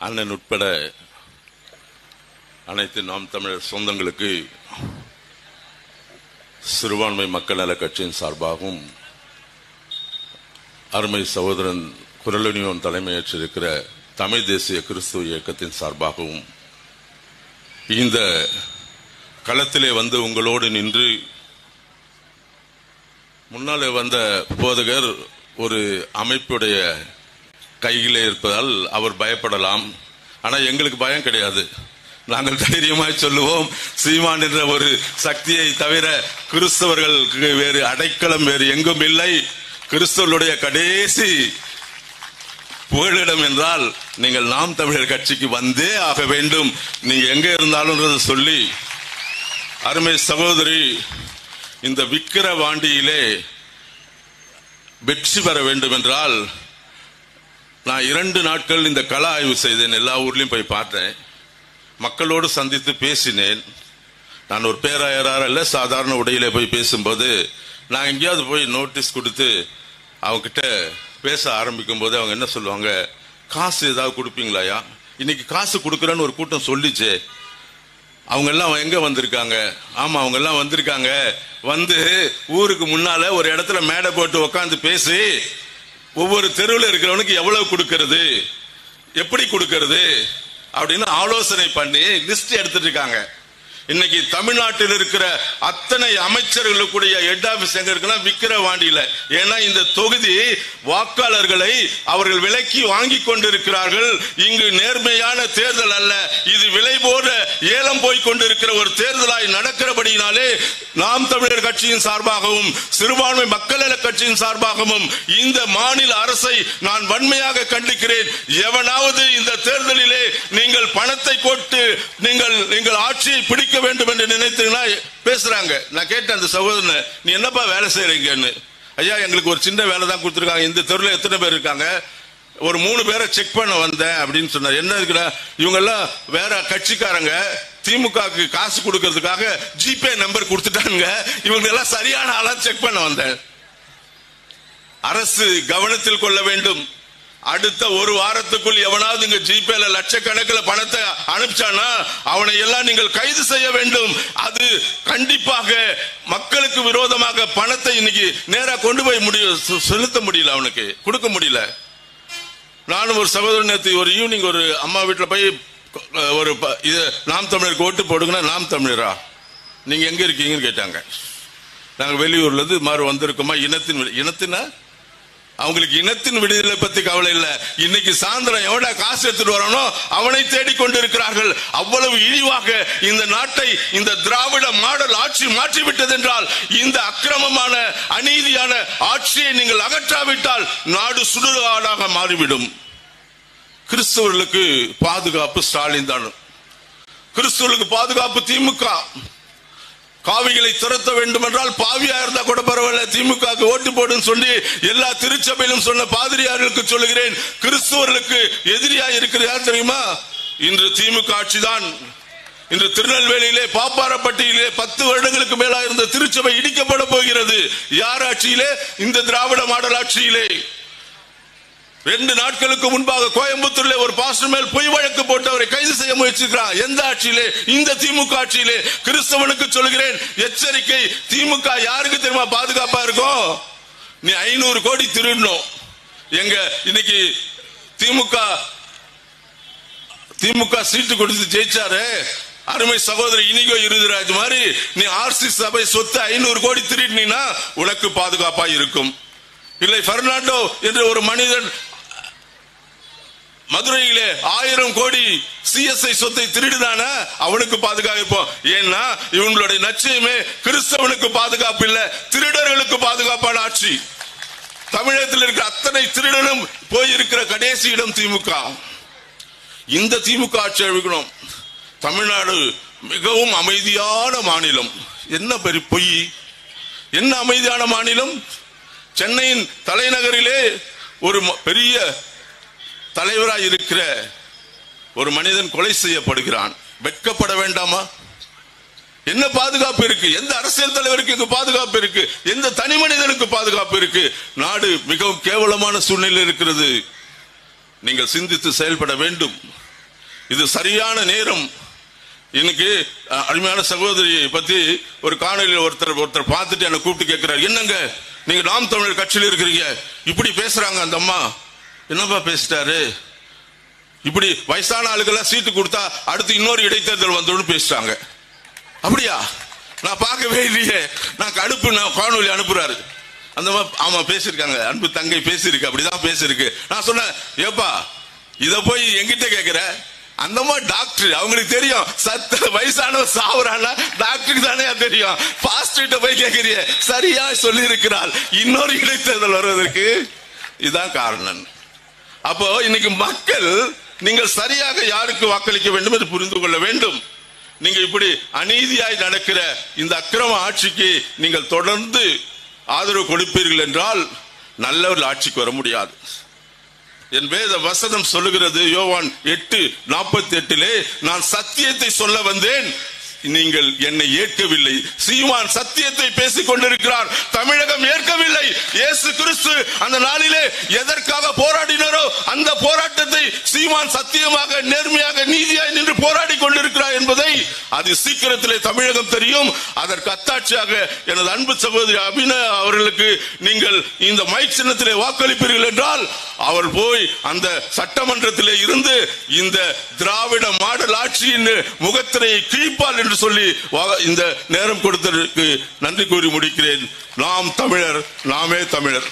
அண்ணன் உட்பட அனைத்து நாம் தமிழர் சொந்தங்களுக்கு சிறுபான்மை மக்கள் நல கட்சியின் சார்பாகவும் அருமை சகோதரன் குரலுனியோன் தலைமையேற்றிருக்கிற தமிழ் தேசிய கிறிஸ்துவ இயக்கத்தின் சார்பாகவும் இந்த களத்திலே வந்து உங்களோடு நின்று முன்னாலே வந்த போதகர் ஒரு அமைப்புடைய கையிலே இருப்பதால் அவர் பயப்படலாம். ஆனா எங்களுக்கு பயம் கிடையாது. நாங்கள் தைரியமாய் சொல்லுவோம். சீமான் என்ற ஒரு சக்தியை தவிர கிறிஸ்தவர்களுக்கு வேறு அடைக்கலம் வேறு எங்கும் இல்லை. கிறிஸ்தவர்களுடைய கடைசி புகழிடம் என்றால் நீங்கள் நாம் தமிழர் கட்சிக்கு வந்தே ஆக வேண்டும். நீங்க எங்க இருந்தாலும் சொல்லி அருமை சகோதரி இந்த விக்கிரவாண்டியிலே வெற்றி பெற வேண்டும் என்றால் நான் இரண்டு நாட்கள் இந்த கள ஆய்வு செய்தேன். எல்லா ஊர்லேயும் போய் பார்த்தேன். மக்களோடு சந்தித்து பேசினேன். நான் ஒரு பேராயரார் அல்ல சாதாரண உடையில போய் பேசும்போது நான் எங்கேயாவது போய் நோட்டீஸ் கொடுத்து அவங்கிட்ட பேச ஆரம்பிக்கும் போது அவங்க என்ன சொல்லுவாங்க காசு ஏதாவது கொடுப்பீங்களாயா இன்னைக்கு காசு கொடுக்குறேன்னு ஒரு கூட்டம் சொல்லிச்சே. அவங்க எல்லாம் எங்க வந்திருக்காங்க? ஆமா அவங்க எல்லாம் வந்திருக்காங்க. வந்து ஊருக்கு முன்னால ஒரு இடத்துல மேடை போட்டு உட்காந்து பேசி ஒவ்வொரு தெருவில் இருக்கிறவனுக்கு எவ்வளவு கொடுக்கறது? எப்படி கொடுக்கறது? அப்படின்னு ஆலோசனை பண்ணி லிஸ்ட் எடுத்துட்டு இருக்காங்க. இன்னைக்கு தமிழ்நாட்டில் இருக்கிற அத்தனை அமைச்சர்களுக்குடைய ஹெட் ஆபீஸ் எங்க இருக்குன்னா விக்கிரவாண்டியில. ஏன்னா இந்த தொகுதி வாக்காளர்களை அவர்கள் விலக்கி வாங்கி கொண்டிருக்கிறார்கள். இங்கு நேர்மையான தேர்தல் அல்ல. இது விலை போல ஏலம் போய் கொண்டிருக்கிற ஒரு தேர்தலாய் நடக்கிறபடியினாலே நாம் தமிழர் கட்சியின் சார்பாகவும் சிறுபான்மை மக்கள் நல கட்சியின் சார்பாகவும் இந்த மாநில அரசை நான் வன்மையாக கண்டிக்கிறேன். எவனாவது இந்த தேர்தலிலே நீங்கள் பணத்தை போட்டு நீங்கள் நீங்கள் ஆட்சியை பிடிக்க வேண்டும் என்று நினைத்தீங்கன்னா பேசுறாங்க. நான் கேட்டேன் அந்த சகோதரன் நீ என்னப்பா வேலை செய்யறீங்கன்னு ஐயா எங்களுக்கு ஒரு சின்ன வேலை தான் கொடுத்துருக்காங்க. இந்த தெருவில் எத்தனை பேர் இருக்காங்க? ஒரு மூணு பேரை செக் பண்ண வந்தேன் அப்படின்னு சொன்னார். என்ன இருக்குன்னா இவங்க எல்லாம் வேற கட்சிக்காரங்க. திமுகவுக்கு காசு கொடுக்கறதுக்காக ஜிபே நம்பர் கொடுத்துட்டாங்க இவங்க எல்லாம் சரியான ஆளா செக் பண்ண வந்தேன். அரசு கவனத்தில் கொள்ள வேண்டும். அடுத்த ஒரு வாரத்துக்குள் எவனாவது இங்க ஜிபேல லட்சக்கணக்கில் பணத்தை அனுப்பிச்சானா அவனை எல்லாம் நீங்கள் கைது செய்ய வேண்டும். அது கண்டிப்பாக மக்களுக்கு விரோதமாக பணத்தை இன்னைக்கு நேரா கொண்டு போய் முடிய செலுத்த முடியல அவனுக்கு. கொடுக்க முடியல. நானும் ஒரு சகோதரன் நேத்து ஒரு ஈவினிங் ஒரு அம்மா வீட்டில் போய் ஒரு ப- இது நாம் தமிழருக்கு ஓட்டு போடுங்கன்னா நாம் தமிழரா? நீங்க எங்க இருக்கீங்கன்னு கேட்டாங்க. நாங்கள் வெளியூர்ல இருந்து இது வந்திருக்கோமா? இனத்தின் இனத்தினா? அவங்களுக்கு இனத்தின் விடுதலை பத்தி கவலை இல்ல. இன்னைக்கு சாயந்தரம் எவனா காசு எடுத்துட்டு வரானோ அவனை தேடிக்கொண்டு இருக்கிறார்கள் அவ்வளவு இழிவாக இந்த நாட்டை இந்த திராவிட மாடல் ஆட்சி மாற்றிவிட்டது என்றால் இந்த அக்கிரமமான அநீதியான ஆட்சியை நீங்கள் அகற்றாவிட்டால் நாடு சுடுகாடாக மாறிவிடும். கிறிஸ்தவர்களுக்கு பாதுகாப்பு ஸ்டாலின் தான். கிறிஸ்தவர்களுக்கு பாதுகாப்பு திமுக. காவிகளை துரத்த வேண்டும் என்றால் பாவியா இருந்தா கூட பரவாயில்ல திமுக ஓட்டு போடுன்னு சொல்லி எல்லா திருச்சபையிலும் சொன்ன பாதிரியார்களுக்கு சொல்லுகிறேன். கிறிஸ்துவர்களுக்கு எதிரியா இருக்கிறது யார் தெரியுமா? இன்று திமுக ஆட்சிதான். இன்று திருநெல்வேலியிலே பாப்பாரப்பட்டியிலே பத்து வருடங்களுக்கு மேலா இருந்த திருச்சபை இடிக்கப்பட போகிறது. யார் ஆட்சியிலே? இந்த திராவிட மாடல் ஆட்சியிலே. ரெண்டு நாட்களுக்கு முன்பாக கோயம்புத்தூர்ல ஒரு பாஸ்டர் மேல் பொய் வழக்கு போட்டு அவரை கைது செய்ய முயற்சிக்கிறார். எந்த ஆட்சியிலே? இந்த திமுக ஆட்சியிலே. கிறிஸ்தவனுக்கு சொல்கிறேன் எச்சரிக்கை. திமுக யாருக்கு தெரியுமா பாதுகாப்பா இருக்கும் நீ ஐநூறு கோடி திருடணும். எங்க இன்னைக்கு திமுக திமுக சீட்டு கொடுத்து ஜெயிச்சாரு? அருமை சகோதரி இனிகோ இருதுராஜ் மாதிரி நீ ஆர்சி சபை சொத்து ஐநூறு கோடி திருடினா உனக்கு பாதுகாப்பா இருக்கும். இல்லை பெர்னாண்டோ என்ற ஒரு மனிதன் மதுரையிலே ஆயிரம் கோடி சிஎஸ்ஐ சொத்தை திருடினான அவனுக்கு பாதுகாப்பு. ஏன்னா இவங்களுடைய நச்சயமே கிறிஸ்தவனுக்கு பாதுகாப்பு இல்ல திருடர்களுக்கு பாதுகாப்பான ஆட்சி. தமிழகத்தில் இருக்கிற அத்தனை திருடனும் போயிருக்கிற கடைசி இடம் திமுக. இந்த திமுக ஆட்சி அழிக்கணும் தமிழ்நாடு மிகவும் அமைதியான மாநிலம். என்ன பெரிய பொய்? என்ன அமைதியான மாநிலம்? சென்னையின் தலைநகரிலே ஒரு பெரிய தலைவராய் இருக்கிற ஒரு மனிதன் கொலை செய்யப்படுகிறான். வெட்கப்பட வேண்டாமா? என்ன பாதுகாப்பு இருக்கு? எந்த அரசியல் தலைவருக்கு இங்கு பாதுகாப்பு இருக்கு? எந்த தனி மனிதனுக்கு பாதுகாப்பு இருக்கு? நாடு மிகவும் கேவலமான சூழ்நிலை இருக்கிறது. நீங்கள் சிந்தித்து செயல்பட வேண்டும். இது சரியான நேரம். இன்னைக்கு அருமையான சகோதரியை பத்தி ஒரு காணொலியில் ஒருத்தர் ஒருத்தர் பார்த்துட்டு என்னை கூப்பிட்டு கேட்கிறார். என்னங்க? நீங்க நாம் தமிழர் கட்சியில் இருக்கிறீங்க. இப்படி பேசுறாங்க அந்த அம்மா. என்னப்பா பேசிட்டாரு? இப்படி வயசான ஆளுக்கெல்லாம் சீட்டு கொடுத்தா அடுத்து இன்னொரு இடைத்தேர்தல் வந்துடும் பேசிட்டாங்க. அப்படியா? நான் பார்க்கவே இல்லையே. நான் அனுப்பு நான் காணொலி அனுப்புறாரு. அந்த மாதிரி ஆமா பேசியிருக்காங்க. அன்பு தங்கை பேசியிருக்கு. அப்படிதான் பேசியிருக்கு. நான் சொன்னேன் ஏப்பா இத போய் எங்கிட்ட கேக்குற? அந்த மாதிரி டாக்டர் அவங்களுக்கு தெரியும். சத்த வயசானவர் சாவுறான்னா டாக்டருக்கு தானே தெரியும். பாஸ்டர்கிட்ட போய் கேக்குறிய. சரியா சொல்லி இருக்கிறாள் இன்னொரு இடைத்தேர்தல் வருவதற்கு. இதுதான் காரணம். அப்போ இன்னைக்கு மக்கள் நீங்கள் சரியாக யாருக்கு வாக்களிக்க வேண்டும் என்று புரிந்து கொள்ள வேண்டும். நீங்க இப்படி அநீதியாய் நடக்கிற இந்த அக்கிரம ஆட்சிக்கு நீங்கள் தொடர்ந்து ஆதரவு கொடுப்பீர்கள் என்றால் நல்ல ஒரு ஆட்சிக்கு வர முடியாது. என் வேத வசனம் சொல்லுகிறது யோவான் எட்டு நாற்பத்தி எட்டிலே நான் சத்தியத்தை சொல்ல வந்தேன் நீங்கள் என்னை ஏற்கவில்லை. சீமான் சத்தியத்தை பேசிக் கொண்டிருக்கிறார். தமிழகம் ஏற்கவில்லை. இயேசு கிறிஸ்து அந்த நாளிலே எதற்காக போராடினாரோ அந்த போராட்டத்தை சீமான் சத்தியமாக நேர்மையாக நீதியாய் நின்று போராடி கொண்டிருக்கிறார் என்பதை அது சீக்கிரத்திலே தமிழகம் தெரியும். அதற்கு அத்தாட்சியாக எனது அன்பு சகோதரி அபின அவர்களுக்கு நீங்கள் இந்த மைக் சின்னத்திலே வாக்களிப்பீர்கள் என்றால் அவர் போய் அந்த சட்டமன்றத்திலே இருந்து இந்த திராவிட மாடல் ஆட்சியின் முகத்திரையை கிழிப்பால் என்று சொல்லி இந்த நேரம் கொடுத்ததற்கு நன்றி கூறி முடிக்கிறேன். நாம் தமிழர் நாமே தமிழர்.